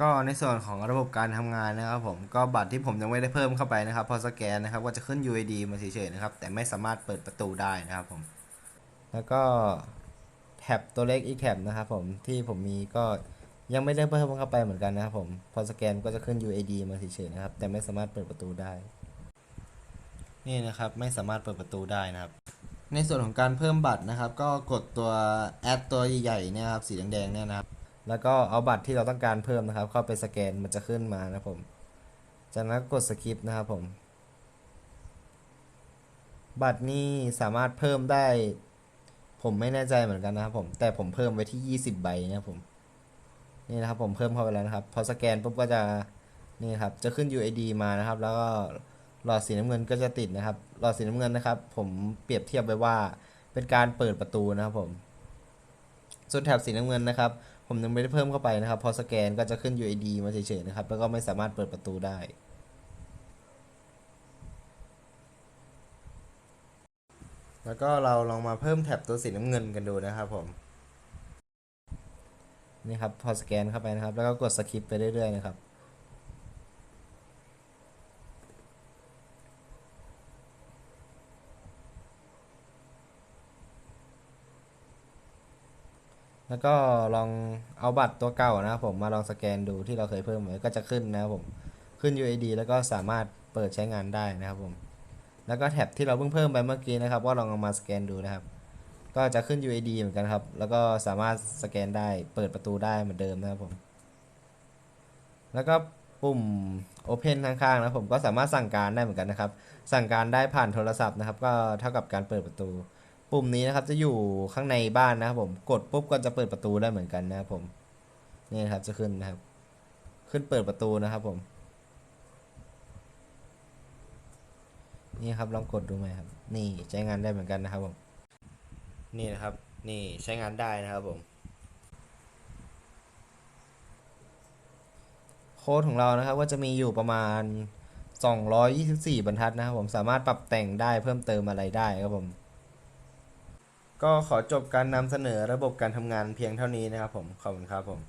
ก็ในส่วนของระบบการทำงานนะครับผมก็บัตรที่ผมยังไม่ได้เพิ่มเข้าไปนะครับ พอสแกนนะครับก็จะขึ้น UID มาเฉยๆนะครับ แต่ไม่สามารถเปิดประตูได้นะครับผม แล้วก็แท็บตัวเล็กอีกแท็บนะครับผมที่ผมมีก็ยังไม่ได้เพิ่มเข้าไปเหมือนกันนะครับผม พอสแกนก็จะขึ้น UID มาเฉยๆนะครับ แต่ไม่สามารถเปิดประตูได้ นี่นะครับไม่สามารถเปิดประตูได้นะครับ ในส่วนของการเพิ่มบัตรนะครับ ก็กดตัวแอดตัวใหญ่ๆเนี่ยครับสีแดงๆเนี่ยนะครับ แล้วก็เอาบัตรที่เราต้องการเพิ่มนะครับ เข้าไปสแกนมันจะขึ้นมานะผม จากนั้นกดสกิปนะครับผม บัตรนี้สามารถเพิ่มได้ ผมไม่แน่ใจเหมือนกันนะครับผม แต่ผมเพิ่มไว้ที่ 20 ใบนะครับผม นี่นะครับผมเพิ่มเข้าไปแล้วนะครับ พอสแกนปุ๊บก็จะนี่ครับ จะขึ้น UID มานะครับ แล้วก็หลอดสีน้ำเงินก็จะติดนะครับ หลอดสีน้ำเงินนะครับ ผมเปรียบเทียบไว้ว่าเป็นการเปิดประตูนะครับผม ส่วนแถบสีน้ำเงินนะครับ ผมยังไม่ได้เพิ่มเข้าไปนะครับ พอสแกนก็จะขึ้น UID มาเฉยๆนะครับ แล้วก็ไม่สามารถเปิดประตูได้ แล้วก็เราลองมาเพิ่มแท็บตัวสีน้ำเงินกันดูนะครับผม นี่ครับ พอสแกนเข้าไปนะครับ แล้วก็กดสคริปไปเรื่อยๆนะครับ แล้วก็ลองเอาบัตรตัวเก่านะครับผมมาลองสแกนดูที่เราเคยเพิ่มไว้ก็จะขึ้นนะครับผมขึ้น UID แล้วก็สามารถเปิดใช้งานได้นะครับผมแล้วก็แท็บที่เราเพิ่งเพิ่มไปเมื่อกี้นะครับว่าลองเอามาสแกนดูนะครับ ก็จะขึ้น UID เหมือนกันครับ แล้วก็สามารถสแกนได้เปิดประตูได้เหมือนเดิมนะครับผม แล้วก็ปุ่ม Open ข้างๆนะครับผมก็สามารถสั่งการได้เหมือนกันนะครับ สั่งการได้ผ่านโทรศัพท์นะครับ ก็เท่ากับการเปิดประตู ปุ่มนี้นะครับจะอยู่ข้างในบ้านนะครับผมกดปุ๊บก็จะเปิดประตูได้เหมือนกันนะครับผมนี่นะครับจะขึ้นนะครับ ขึ้นเปิดประตูนะครับผม นี่ครับลองกดดูไหมครับ นี่ใช้งานได้เหมือนกันนะครับผม นี่นะครับ นี่ใช้งานได้นะครับผม โค้ดของเรานะครับก็จะมีอยู่ประมาณ 224 บรรทัดนะครับผมสามารถปรับแต่งได้เพิ่มเติมอะไรได้ครับผม ก็ขอจบการนำเสนอระบบการทำงานเพียงเท่านี้นะครับผม ขอบคุณครับผม